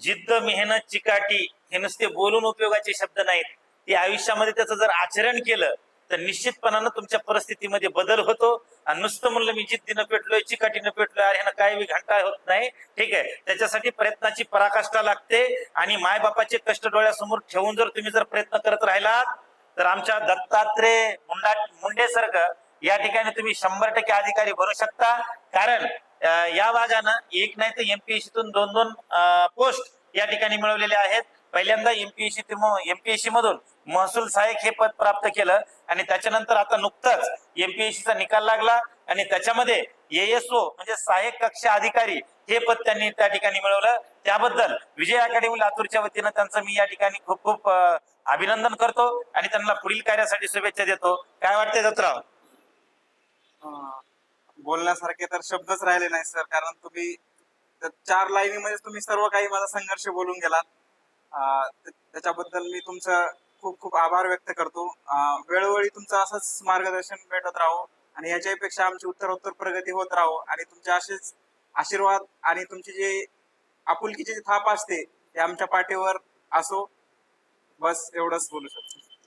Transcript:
जिद्द मेहनत चिकाटी हे नुसते बोलून उपयोगाचे शब्द नाहीत. ते आयुष्यामध्ये त्याचं जर आचरण केलं तर निश्चितपणानं तुमच्या परिस्थितीमध्ये बदल होतो. आणि नुसतं म्हणलं मी जिद्दीनं पेटलोय चिकाटीनं पेटलोय अरे ह्यानं काही घंटा होत नाही. ठीक आहे त्याच्यासाठी प्रयत्नाची पराकाष्ठा लागते. आणि मायबापाचे कष्ट डोळ्यासमोर ठेवून जर तुम्ही जर प्रयत्न करत राहिलात तर आमच्या दत्तात्रेय मुंडा मुंडेसारखं या ठिकाणी तुम्ही शंभर टक्के अधिकारी भरू शकता. कारण या भागानं एक नाही तर एमपीएससीतून दोन दोन पोस्ट या ठिकाणी मिळवलेले आहेत. पहिल्यांदा एमपीएससी एमपीएससी मधून महसूल सहाय्यक हे पद प्राप्त केलं आणि त्याच्यानंतर आता नुकताच एमपीएससीचा निकाल लागला आणि त्याच्यामध्ये एएसओ म्हणजे सहाय्यक कक्ष अधिकारी हे पद त्यांनी त्या ठिकाणी मिळवलं. त्याबद्दल विजय अकॅडमी लातूरच्या वतीनं त्यांचं मी या ठिकाणी खूप खूप अभिनंदन करतो आणि त्यांना पुढील कार्यासाठी शुभेच्छा देतो. काय वाटतंय दत्तराव? बोलण्यासारखे तर शब्दच राहिले नाही सर. कारण तुम्ही चार चार लाईनीमध्ये तुम्ही सर्व काही माझा संघर्ष बोलून गेलात. त्याच्याबद्दल मी तुमचं खूप खूप आभार व्यक्त करतो. वेळोवेळी तुमचं असंच मार्गदर्शन भेटत राहो आणि याच्यापेक्षा आमची उत्तरोत्तर प्रगती होत राहो आणि तुमचे असेच आशीर्वाद आणि तुमची जे आपुलकीची थाप असते ते आमच्या पाठीवर असो. बस एवढंच बोलू शकतो.